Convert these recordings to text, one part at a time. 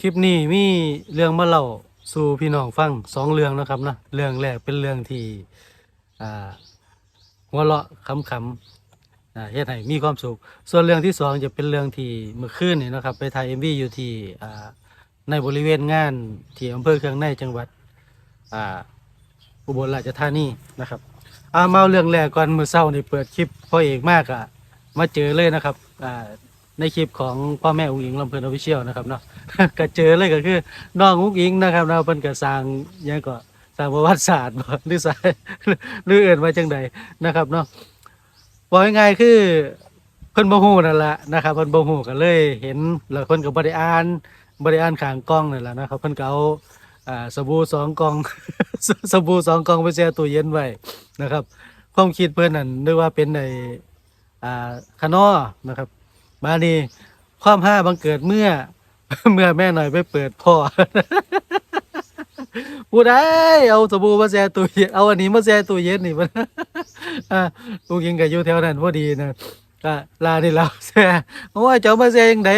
คลิปนี้มีเรื่องมาเล่าสู่พี่น้องฟังสองเรื่องนะครับนะเรื่องแรกเป็นเรื่องที่อ่าหัวเราะขำๆอ่าเฮ็ดให้มีความสุข ส่วนเรื่องที่สองจะเป็นเรื่องที่เมื่อคืนนี่นะครับ ไปถ่ายเอ็มวีอยู่ที่อ่าในบริเวณงานที่อำเภอเคืองในจังหวัดอ่าอุบลราชธานีนะครับอามาเอาเรื่องแรกก่อนเมื่อเช้านี่เปิดคลิปพ่อเอกมากอะมาเจอเลยนะครับอ่า ในคลิปของพ่อแม่อุ้งอิงลำเพลินออฟฟิเชียลนะครับเนาะ ก็เจอเลยก็คือน้องอุ้งอิงนะครับเนาะเพิ่นก็สร้างหยังก็สร้างประวัติศาสตร์บ่หรือสายหรือเอื่นมาจังใดนะครับเนาะบอกง่ายๆคือเพิ่นบ่ฮู้นั่นแหละนะครับเพิ่นบ่ฮู้ก็เลยเห็นแล้วเพิ่นก็บ่ได้อ่านบ่ได้อ่านข้างกล้องนั่นแหละนะครับเพิ่นก็เอาอ่าสบู่สองกล่อง สบู่สองกล่องไปแช่ตู้เย็นไว้นะครับความคิดเพิ่นนั่นนึกว่าเป็นในอ่าคานอนะครับ มานี่ความห้าบังเกิดเมื่อ เมื่อแม่หน่อยไปเปิดพ่อผู้ใดเอาสบู่มาแช่ตู้เย็นเอาอันนี้มาแช่ตู้เย็นนี่มันอ่าลูกยิงกับอยู่แถวนั้นพอดีนะก็ลาที่เราแช่โอ้ยเจ้ามาแช่ยังไง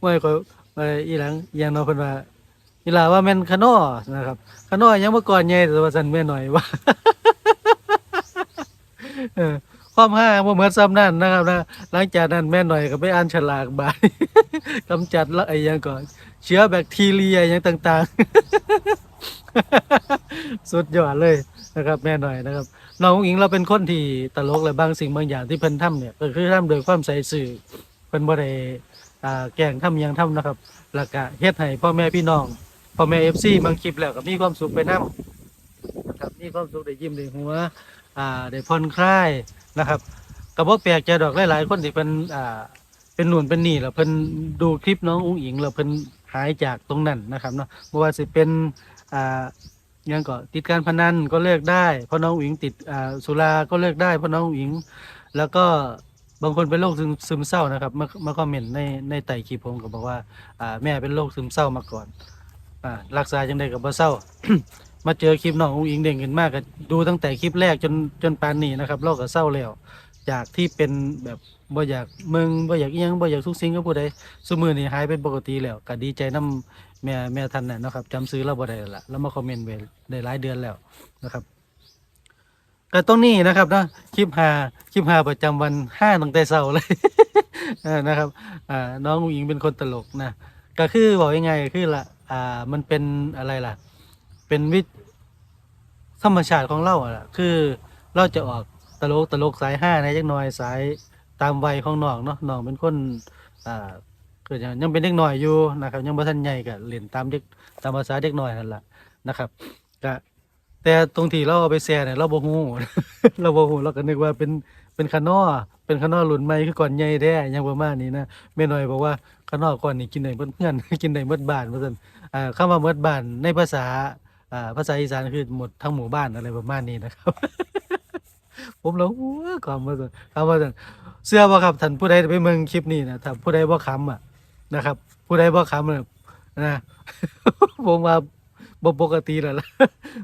ไม่ก็ไปอีหลังยังนาะเพิ่นว่าอีลาว่าแม่นขนอนะครับขนอยังเมื่อก่อนใหญ่แต่ว่าซั่นแม่หน่อยว่าเออ ความห้าบ่เหมือนซ้ำนั่นนะครับนะหลังจากนั้นแม่หน่อยก็ไปอ่านฉลากบายกำจัดละไอ้ยังก่อน เชื้อแบคทีเรียอหยังต่างๆ สุดยอดเลยนะครับ แม่หน่อยนะครับน้องอุ๋งอิงเราเป็นคนที่ตลกและบางสิ่งบางอย่างที่เพิ่นทำเนี่ยก็คือทำโดยความใส่สื่อเพิ่นบ่ได้อ่าแกล้งทำยังทำนะครับแล้วก็เฮ็ดให้พ่อแม่พี่น้องพ่อแม่ FC บางคลิปแล้วก็มีความสุขไปนํนะครับมีความสุขได้ยิ้มได้หัว อ่าได้ผ่อนคลายนะครับก็บ่แปลกใจดอกหลายๆคนที่เพิ่นอ่าเป็นหนุนเป็นนี่แล้วเพิ่นดูคลิปน้องอุ้งอิงแล้วเพิ่นหายจากตรงนั้นนะครับเนาะบ่ว่าสิเป็นอ่ายังก็ติดการพนันก็เลิกได้เพราะน้องอุ๋งอิงติดอ่าสุราก็เลิกได้เพราะน้องอุ๋งอิงแล้วก็บางคนเป็นโรคซึมซึมเศร้านะครับมามาคอมเมนต์ในในไต่คลิปผมก็บอกว่าอ่าแม่เป็นโรคซึมเศร้ามาก่อนอ่ารักษาจังไดก็บ่เศร้า มาเจอคลิปน้องอุ้งอิงเด้งขึ้นมากก็ดูตั้งแต่คลิปแรกจนจนปานนี้นะครับเราก็เศร้าแล้วจากที่เป็นแบบบ่อยากมืองบ่อยากอิหยังบ่อยากทุกสิ่งก็ผู้ใดซุมื้อนี้หายเป็นปกติแล้วก็ดีใจนํแม่แม่ท่านน่ะเนาะครับจำซื้อเราบ่ได้แล้วละแล้วมาคอมเมนต์ไว้ได้หลายเดือนแล้วนะครับก็ตรงนี้นะครับเนาะคลิปหาคลิปหาประจำวันห้าตั้งแต่เช้าเลย เออนะครับอ่าน้องอุ๋งอิงเป็นคนตลกนะก็คือบอกยังไงคือละอ่ามันเป็นอะไรล่ะ เป็นวิธรรมชาติของเราอะล่ะคือเราจะออกตลกตลกสายห้าในะจักหน่อยสายตามวัยของน้องเนาะน้องเป็นคนอ่าเกิดยังยังเป็นเด็กน้อยอยู่นะครับ ยังบ่ทันใหญ่ก็เล่นตามเด็กตามภาษาเด็กน้อยนั่นแหละนะครับก็แต่ตรงที่เราเอาไปแชร์เนี่ยเราบ่ฮู้เราบ่ฮู้เราก็นึกว่าเป็นเป็นคานอเป็นคานอรุ่นใหม่คือก่อนใหญ่แท้ยังประมาณนี้นะแม่น้อยบอกว่าคานอก่อนนี่กินได้เบิดเพื่อนกินได้เบิดบ้านว่าซั่นอ่าคำว่าเบิดบ้านในภาษา ภาษาอีสานคือหมดทั้งหมู่บ้านอะไรประมาณนี้นะครับ ผมแล้วหัวคำว่าซั่นคำว่าซั่นเสื้อบ่ครับท่านผู้ใดไปเมืองคลิปนี้นะถ้าผู้ใดบ่าคำอะนะครับ ผู้ใดบ่าคำน่ะนะผมว่าบปกติแล้วล่ะ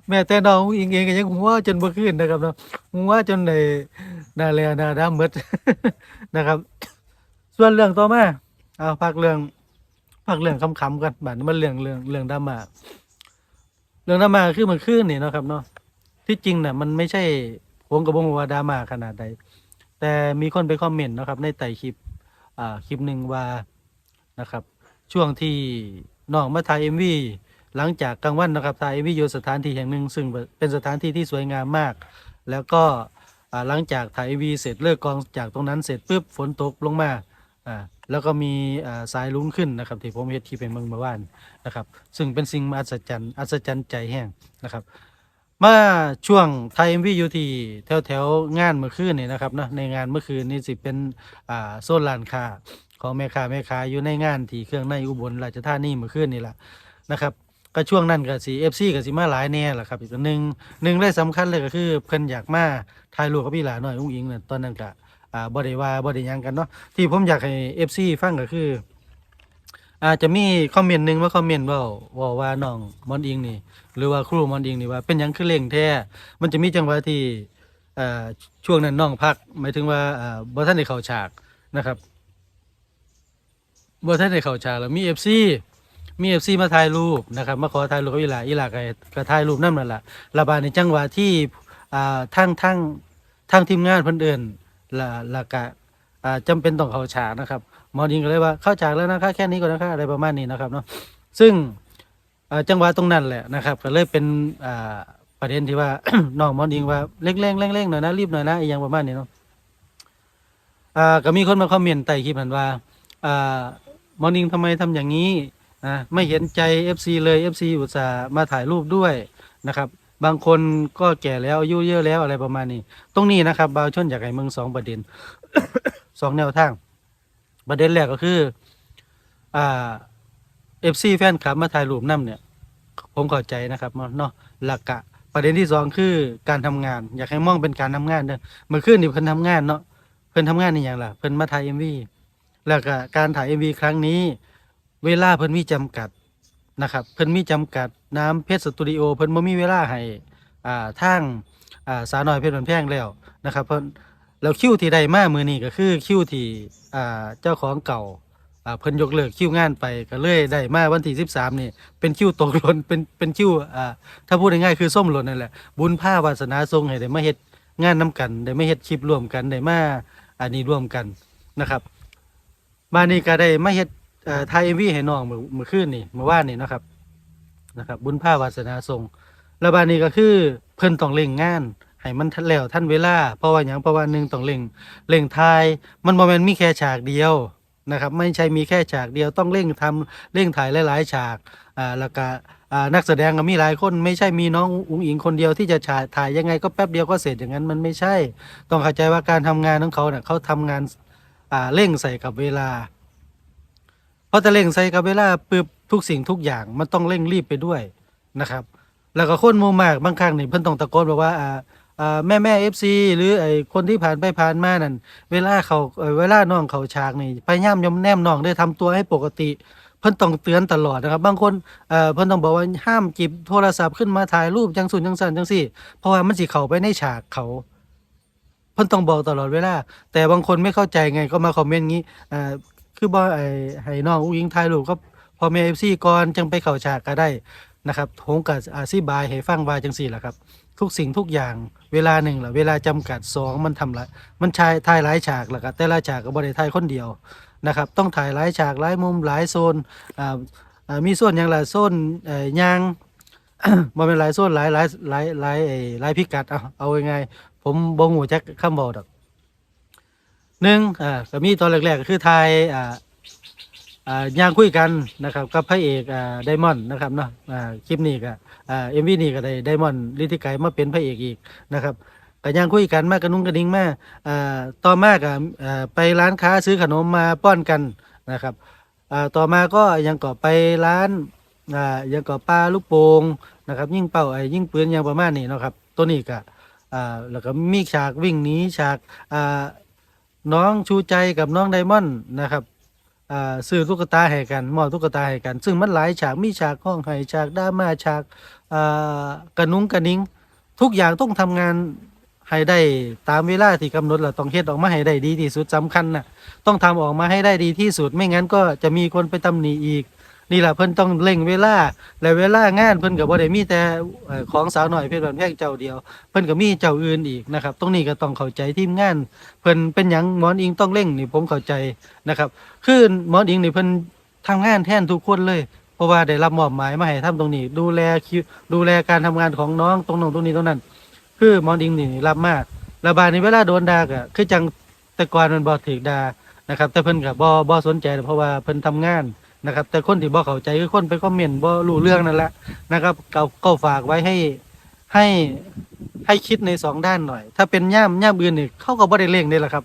แม่แต่น้องอิงเองก็ยังหัวจนบ่ขึ้นนะครับเนาะหัวจนในน้าแลหน้าดำหมดนะครับ ส่วนเรื่องต่อมาเอาพักเรื่องพักเรื่องคำๆกันบัดนี้มันเรื่องเรื่องเรื่องดราม่า เรื่องดราม่าคือมันขึ้นนี่เนาะครับเนาะที่จริงน่ะมันไม่ใช่ผมกับผมว่าดราม่าขนาดใด แต่มีคนไปคอมเมนต์นะครับ ในไต่คลิปอ่าคลิปหนึ่งว่านะครับ ช่วงที่น้องมาถ่ายเอ็มวีหลังจากกลางวันนะครับถ่ายเอ็มวีอยู่สถานที่แห่งหนึ่งซึ่งเป็นสถานที่ที่สวยงามมาก แล้วก็อ่าหลังจากถ่ายเอ็มวีเสร็จเลิกกองจากตรงนั้นเสร็จปุ๊บฝนตกลงมาอ่า แล้วก็มีสายลุ้งขึ้นนะครับที่ผมเห็นคลิปเป็นเมืองเมื่อวานนะครับ ซึ่งเป็นสิ่งมหัศจรรย์อัศจรรย์ใจแห้งนะครับ มาช่วงไทยเอ็มวีอยู่ที่แถวแถวๆงานเมื่อคืนนี่นะครับเนาะในงานเมื่อคืนนี่สิเป็นโซนลานค้าของแม่ค้าแม่ค้าอยู่ในงานที่เครื่องในอุบลราชธานีเมื่อคืนนี่แหละนะครับก็ช่วงนั้นก็สิเอฟซีก็สิมาหลายแน่แหละครับอีกหนึ่งหนึ่งเลยสำคัญเลยก็คือเพิ่นอยากมาถ่ายรูปกับพี่หลาหน่อยอุ้งอิงเนี่ยตอนนั้นก็ อ่าบ่ได้ว่าบ่ได้หยังกันเนาะที่ผมอยากให้เอฟซีฟังก็คือ อาจจะมีคอมเมนต์หนึ่งว่าคอมเมนต์ว่าว่าว่าน้องมอนอิงนี่ หรือว่าครูมอนอิงนี่ว่าเป็นหยังคือเล่งแท้มันจะมีจังหวะที่อ่อช่วงนั้นน้องพัก หมายถึงว่าเอ่อบ่ท่านได้เข้าฉากนะครับบ่ท่านได้เข้าฉากแล้วมี FC มีเอฟซีมาถ่ายรูปนะครับมาขอถ่ายรูปกับอีหลาอีหลาก็ก็ถ่ายรูปนั่นนั่นแหละระบาดในจังหวะที่อ่าทั้งทั้งทั้งทีมงานเพิ่นเดิน ละละกะอ่าจำเป็นต้องเข้าฉากนะครับหมอดิงก็เลยว่าเข้าฉากแล้วนะคะแค่นี้ก่อนนะคะอะไรประมาณนี้นะครับเนาะซึ่งจังหวะตรงนั้นแหละนะครับ ก็เลยเป็นอ่าประเด็นที่ว่าน้องหมอดิงว่าเร่งเร่งเร่งเร่งหน่อยนะรีบหน่อยนะอย่างประมาณนี้เนาะอ่าก็มีคนมาคอมเมนต์ใต้คลิปมันว่าอ่ามอนิงทำไมทำอย่างนี้นะไม่เห็นใจ FC เลย FC อุตส่าห์มาถ่ายรูปด้วยนะครับ บางคนก็แก่แล้วอายุเยอะแล้วอะไรประมาณนี้ ตรงนี้นะครับบาวชนอยากให้เมืองสองประเด็นสองแนวทาง ประเด็นแรกก็คือ อ่า FC แฟนคลับมาถ่ายรูปนํเนี่ย ผมเข้าใจนะครับเนาะหลักกะ ประเด็นที่สองคือการทำงาน อยากให้มองเป็นการทำงานเด้อเมื่อคืนนี่เพิ่นทำงานเนาะเพิ่นทำงานในอย่างล่ะเพิ่นมาถ่าย MV แล้วก็การถ่าย MV ครั้งนี้ เวลาเพิ่นมีจำกัด นะครับ เพิ่นมีจำกัดน้ำเพชรสตูดิโอเพิ่นบ่มีเวลาให้อ่าทางอ่าสาวน้อยเพชรบันแพงแล้วนะครับเพิ่นแล้วคิวที่ได้มามื้อนี้ก็คือคิวที่อ่าเจ้าของเก่าอ่าเพิ่นยกเลิกคิวงานไปก็เลยได้มาวันที่13นี่เป็นคิวตกหล่นเป็นเป็นคิวอ่าถ้าพูดง่ายๆคือส้มหล่นนั่นแหละบุญผ้าวาสนาทรงให้ได้มาเฮ็ดงานนํกัน ได้มาเฮ็ดคลิปร่วมกันได้มาอันนี้ร่วมกันนะครับมานี่ก็ได้มาเฮ็ด เอ่อถ่าย MV ให้น้องมื้อมื้อคืนนี่เมื่อวานนี่นะครับนะครับ บุญภาวาสนาทรงแล้วบานนี้ก็คือเพิ่นต้องเร่งงานให้มันทันแล้วทันเวลา เพราะว่าหยังเพราะว่าหนึ่งต้องเร่งเร่งถ่ายมันบ่แม่นมีแค่ฉากเดียวนะครับ ไม่ใช่มีแค่ฉากเดียวต้องเร่งทำเร่งถ่ายหลายๆฉากอ่าแล้วก็อ่านักแสดงก็มีหลายคนไม่ใช่มีน้องอุ๋งอิงคนเดียวที่จะถ่ายถ่ายยังไงก็แป๊บเดียวก็เสร็จอย่างนั้นมันไม่ใช่ ต้องเข้าใจว่าการทำงานของเขาเนี่ยเขาทำงานอ่าเร่งใส่กับเวลา ราะแต่เร่งใส่กับเวลาปึ๊บทุกสิ่งทุกอย่างมันต้องเร่งรีบไปด้วยนะครับ แล้วก็คนมูมากบางครั้งนี่เพิ่นต้องตะโกนบอกว่าอ่าอ่าแม่แม่เอฟซีหรือไอ้คนที่ผ่านไปผ่านมานั่นเวลาเขาเอ่อเวลาน้องเขาฉากนี่พยายามยอมแนมน้องได้ทำตัวให้ปกติ เพิ่นต้องเตือนตลอดนะครับ บางคนเอ่อเพิ่นต้องบอกว่าห้ามจิบโทรศัพท์ขึ้นมาถ่ายรูปจังสุนจังสันจังสี่ เพราะว่ามันสิเข้าไปในฉากเขา เพิ่นต้องบอกตลอดเวลาแต่บางคนไม่เข้าใจไงก็มาคอมเมนต์งี้อ่า คือบ่ไอ้ให้น้องอุ้งอิงถ่ายรูปก็พอแม่ FC ก่อนจังไปเข้าฉากก็ได้นะครับผมก็อธิบายให้ฟังว่าจังซี่ล่ะครับ ทุกสิ่งทุกอย่างเวลาหนึ่งล่ะเวลาจำกัดสองมันทำละมันชายถ่ายหลายฉากล่ะครับแต่ละฉากก็บ่ได้ถ่ายคนเดียวนะครับ ต้องถ่ายหลายฉากหลายมุมหลายโซนอ่ามีโซนหยังล่ะโซนเอ่อยางบ่เป็นหลายโซนหลายหลายหลายหลายหลายพิกัดเอาเอาง่ายๆผมบ่ฮู้จักคำบอกดอก หนึ่งอ่าก็มีตอนแรกๆก็คือถ่ายอ่าอ่าย่างคุยกันนะครับกับพระเอกอ่าไดมอนด์นะครับเนาะอ่าคลิปนี้ก็อ่า MV นี้ก็ได้ไดมอนด์ฤทธิไกมาเป็นพระเอกอีกนะครับก็ย่างคุยกันมากกระนุ่งกระดิ่งมาอ่าต่อมากอ่าไปร้านค้าซื้อขนมมาป้อนกันนะครับอ่าต่อมาก็ยังก็ไปร้านอ่ายังก็ปลาลูกโป่งนะครับ ยิ่งเป้าไอ้ยิ่งปืนย่างประมาณนี้เนาะครับตัวนี้ก็อ่าแล้วก็มีฉากวิ่งหนีฉากอ่า น้องชูใจกับน้องไดมอนด์นะครับซื้อตุ๊กตาให้กันมอบตุ๊กตาให้กัน ซึ่งมันหลายฉากมีฉากห้องไห้ฉากด้ามาฉากกระนุ้งกระนิ้ง ทุกอย่างต้องทำงานให้ได้ตามเวลาที่กำหนดเราต้องเฮ็ดออกมาให้ได้ดีที่สุดสำคัญนะต้องทำออกมาให้ได้ดีที่สุดไม่งั้นก็จะมีคนไปตำหนิอีก นี่แหละเพิ่นต้องเร่งเวลาและเวลางานเพิ่นก็บ่ได้มีแต่เอ่อของสาวหน่อยเพชรบันแพงเจ้าเดียว เพิ่นก็มีเจ้าอื่นอีกนะครับ ตรงนี้ก็ต้องเข้าใจทีมงาน เพิ่นเป็นหยังหมอนอิงต้องเร่งนี่ผมเข้าใจนะครับ คือหมอนอิงนี่เพิ่นทำงานแทนทุกคนเลย เพราะว่าได้รับมอบหมายมาให้ทำตรงนี้ ดูแลคิวดูแลการทำงานของน้องตรงนู้นตรงนี้ตรงนั้น คือหมอนอิงนี่รับมากระบาดในเวลาโดนด่าก็คือจังแต่ก่อนมันบ่ถูกด่านะครับ แต่เพิ่นก็บ่บ่สนใจเพราะว่าเพิ่นทำงาน นะครับ แต่คนที่บ่เข้าใจคือคนไปคอมเมนต์บ่รู้เรื่องนั่นแหละนะครับก็ก็ฝากไว้ให้ให้ให้คิดในสองด้านหน่อย ถ้าเป็นย่ามย่ามอื่นนี่เขาก็บ่ได้เร่งนี่แหละครับ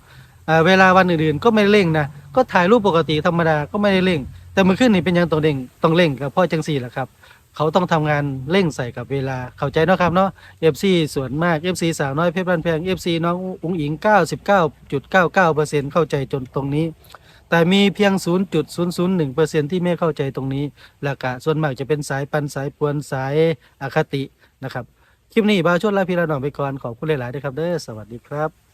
เวลาวันอื่นๆก็ไม่ได้เร่งนะก็ถ่ายรูปปกติธรรมดาก็ไม่ได้เร่ง แต่เมื่อคืนนี่เป็นยังต้องเร่งต้องเร่งกับพ่อจังสี่แหละครับเขาต้องทำงานเร่งใส่กับเวลาเข้าใจเนาะครับเนาะ FC ส่วนมาก FC สาวน้อยเพชรบ้านแพง FC น้องอุ๋งอิง 99.99%เข้าใจจนตรงนี้ แต่มีเพียง 0.001%ที่ไม่เข้าใจตรงนี้แล้วก็ส่วนมากจะเป็นสายปันสายปวนสายอคตินะครับ คลิปนี้บาวชนลาพีระนองไปก่อนขอบคุณหลายๆด้วยครับเด้อสวัสดีครับ